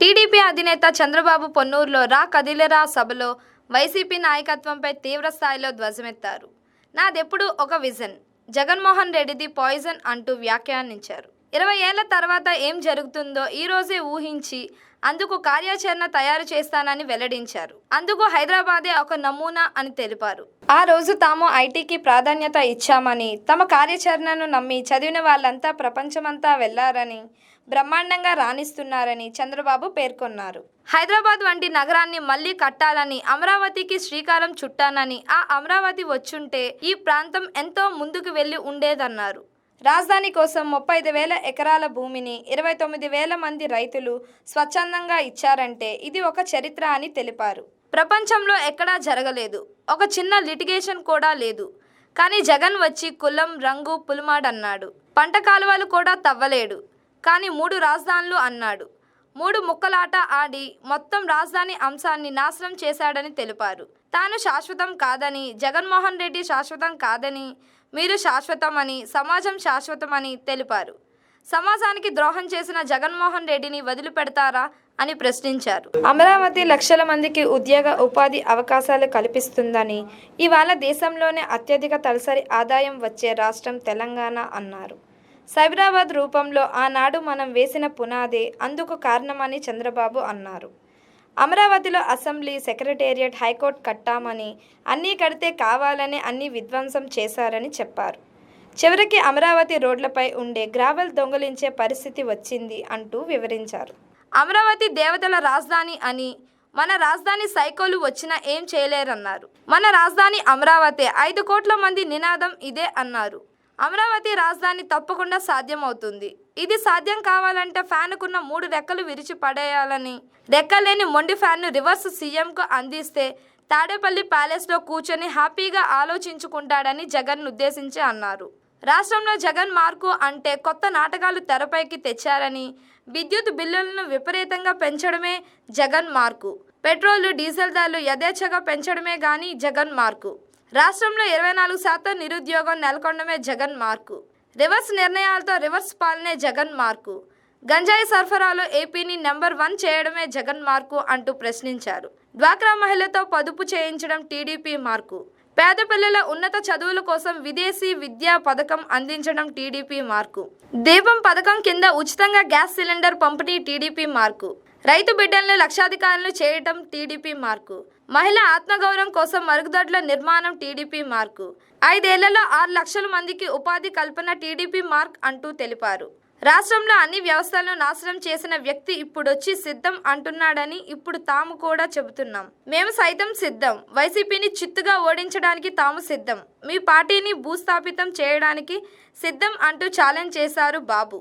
TDP అధినేత చంద్రబాబు పొన్నూరులో రా కదిలేరా సభలో వైసీపీ నాయకత్వంపై తీవ్ర స్థాయిలో ధ్వజమెత్తారు. నాదెప్పుడు ఒక విజన్. జగన్మోహన్ రెడ్డిది పాయిజన్ అంటూ వ్యాఖ్యానించారు. ఇరవై ఏళ్ళ తర్వాత ఏం జరుగుతుందో ఈ రోజే ఊహించి అందుకు కార్యాచరణ తయారు చేస్తానని వెల్లడించారు. అందుకు హైదరాబాదే ఒక నమూనా అని తెలిపారు. ఆ రోజు తాము ఐటీకి ప్రాధాన్యత ఇచ్చామని తమ కార్యాచరణను నమ్మి చదివిన వాళ్ళంతా ప్రపంచమంతా వెళ్ళారని బ్రహ్మాండంగా రాణిస్తున్నారని చంద్రబాబు పేర్కొన్నారు. హైదరాబాద్ వంటి నగరాన్ని మళ్ళీ కట్టాలని అమరావతికి శ్రీకారం చుట్టానని ఆ అమరావతి వచ్చుంటే ఈ ప్రాంతం ఎంతో ముందుకు వెళ్ళి ఉండేదన్నారు. రాజధాని కోసం ముప్పై ఐదు వేల ఎకరాల భూమిని ఇరవై తొమ్మిది వేల మంది రైతులు స్వచ్ఛందంగా ఇచ్చారంటే ఇది ఒక చరిత్ర అని తెలిపారు. ప్రపంచంలో ఎక్కడా జరగలేదు. ఒక చిన్న లిటిగేషన్ కూడా లేదు. కానీ జగన్ వచ్చి కులం రంగు పులిమాడన్నాడు. పంట కాలువలు కూడా తవ్వలేడు. కానీ మూడు రాజధానులు అన్నాడు. మూడు ముక్కలాట ఆడి మొత్తం రాజధాని అంశాన్ని నాశనం చేశాడని తెలిపారు. తాను శాశ్వతం కాదని జగన్మోహన్ రెడ్డి శాశ్వతం కాదని మీరు శాశ్వతమని సమాజం శాశ్వతమని తెలిపారు. సమాజానికి ద్రోహం చేసిన జగన్మోహన్ రెడ్డిని వదిలిపెడతారా అని ప్రశ్నించారు. అమరావతి లక్షల మందికి ఉద్యోగ ఉపాధి అవకాశాలు కల్పిస్తుందని ఇవాళ దేశంలోనే అత్యధిక తలసరి ఆదాయం వచ్చే రాష్ట్రం తెలంగాణ అన్నారు. సైబరాబాద్ రూపంలో ఆనాడు మనం వేసిన పునాదే అందుకు కారణమని చంద్రబాబు అన్నారు. అమరావతిలో అసెంబ్లీ సెక్రటేరియట్ హైకోర్టు కట్టామని అన్నీ కడితే కావాలని అన్ని విధ్వంసం చేశారని చెప్పారు. చివరికి అమరావతి రోడ్లపై ఉండే గ్రావెల్ దొంగలించే పరిస్థితి వచ్చింది అంటూ వివరించారు. అమరావతి దేవతల రాజధాని అని మన రాజధాని సైకోలు వచ్చినా ఏం చేయలేరన్నారు. మన రాజధాని అమరావతి ఐదు కోట్ల మంది నినాదం ఇదే అన్నారు. అమరావతి రాజధాని తప్పకుండా సాధ్యమవుతుంది. ఇది సాధ్యం కావాలంటే ఫ్యాన్కున్న మూడు రెక్కలు విరిచి పడేయాలని. రెక్కలేని మొండి ఫ్యాన్ను రివర్స్ సీఎంకు అందిస్తే తాడేపల్లి ప్యాలెస్లో కూర్చొని హ్యాపీగా ఆలోచించుకుంటాడని జగన్ ఉద్దేశించి అన్నారు. రాష్ట్రంలో జగన్ మార్కు అంటే కొత్త నాటకాలు తెరపైకి తెచ్చారని విద్యుత్ బిల్లులను విపరీతంగా పెంచడమే జగన్ మార్కు. పెట్రోల్ డీజిల్ ధరలు యథేచ్ఛగా పెంచడమే కానీ జగన్ మార్కు. రాష్ట్రంలో ఇరవై నాలుగు శాతం నిరుద్యోగం నెలకొండమే జగన్ మార్కు. రివర్స్ నిర్ణయాలతో రివర్స్ పాలనే జగన్ మార్కు. గంజాయి సరఫరాలో ఏపీని నెంబర్ వన్ చేయడమే జగన్ మార్కు అంటూ ప్రశ్నించారు. డ్వాక్రా మహిళతో పొదుపు చేయించడం టీడీపీ మార్కు. పేద పిల్లల ఉన్నత చదువుల కోసం విదేశీ విద్యా పథకం అందించడం టీడీపీ మార్కు. దీపం పథకం కింద ఉచితంగా గ్యాస్ సిలిండర్ పంపిణీ టీడీపీ మార్కు. రైతు బిడ్డలను లక్షాధికారులు చేయటం టీడీపీ మార్కు. మహిళ ఆత్మగౌరవం కోసం మరుగుదొడ్ల నిర్మాణం టీడీపీ మార్కు. ఐదేళ్ళలో ఆరు లక్షల మందికి ఉపాధి కల్పన టీడీపీ మార్క్ అంటూ తెలిపారు. రాష్ట్రంలో అన్ని వ్యవస్థలను నాశనం చేసిన వ్యక్తి ఇప్పుడొచ్చి సిద్ధం అంటున్నాడని ఇప్పుడు తాము కూడా చెబుతున్నాం. మేము సైతం సిద్ధం. వైసీపీని చిత్తుగా ఓడించడానికి తాము సిద్ధం. మీ పార్టీని భూస్థాపితం చేయడానికి సిద్ధం అంటూ ఛాలెంజ్ చేశారు బాబు.